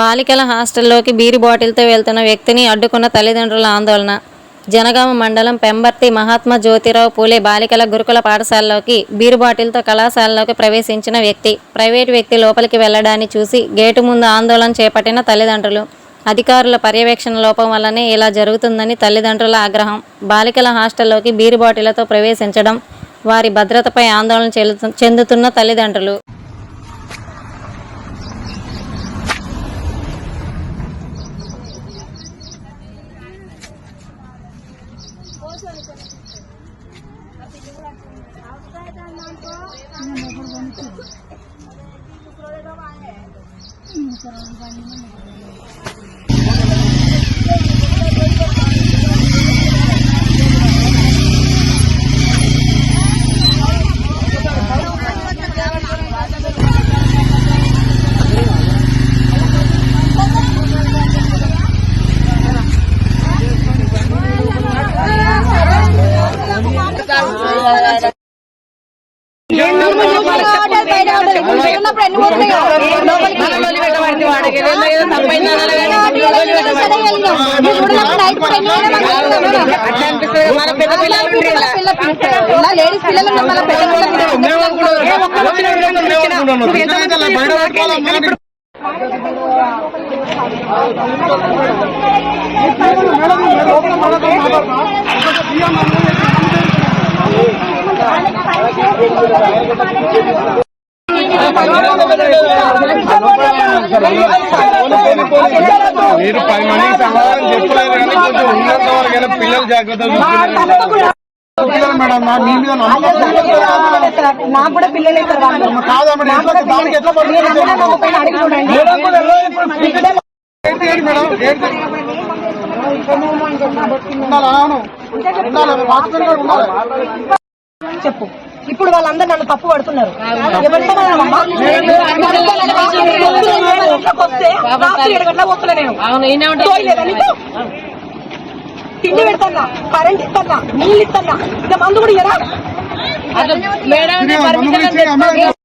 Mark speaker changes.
Speaker 1: బాలికల హాస్టల్లోకి బీరి బాటిల్తో వెళ్తున్న వ్యక్తిని అడ్డుకున్న తల్లిదండ్రుల ఆందోళన. జనగామ మండలం పెంబర్తి మహాత్మా జ్యోతిరావు పూలే బాలికల గురుకుల పాఠశాలలోకి బీరు బాటిల్తో కళాశాలలోకి ప్రవేశించిన వ్యక్తి. ప్రైవేటు వ్యక్తి లోపలికి వెళ్ళడాన్ని చూసి గేటు ముందు ఆందోళన చేపట్టిన తల్లిదండ్రులు. అధికారుల పర్యవేక్షణ లోపం వల్లనే ఇలా జరుగుతుందని తల్లిదండ్రుల ఆగ్రహం. బాలికల హాస్టల్లోకి బీరు బాటిలతో ప్రవేశించడం వారి భద్రతపై ఆందోళన చెందుతున్న తల్లిదండ్రులు.
Speaker 2: ചെറുപഴം లేడీస్ పిల్లలు మళ్ళీ పెద్ద
Speaker 3: మీరు పది మందికి సమాధానం చెప్పలేదు కానీ కొంచెం ఉన్నంత వరకు అయినా పిల్లలు జాగ్రత్త చూసుకున్నారు మేడం నా మీ మీద నమ్మకం
Speaker 2: నాకు కూడా పిల్లలే సార్
Speaker 3: కాదా మేడం దానికి ఎట్లా పడుతుంది ఏంటి మేడం ఏంటి
Speaker 2: చెప్పు. ఇప్పుడు వాళ్ళందరూ నన్ను తప్పు పడుతున్నారు? తిండి పెడతానా కరెంట్ ఇస్తానా నీళ్ళు ఇస్తానా ఇంకా మందు కూడా
Speaker 3: అమ్మాయి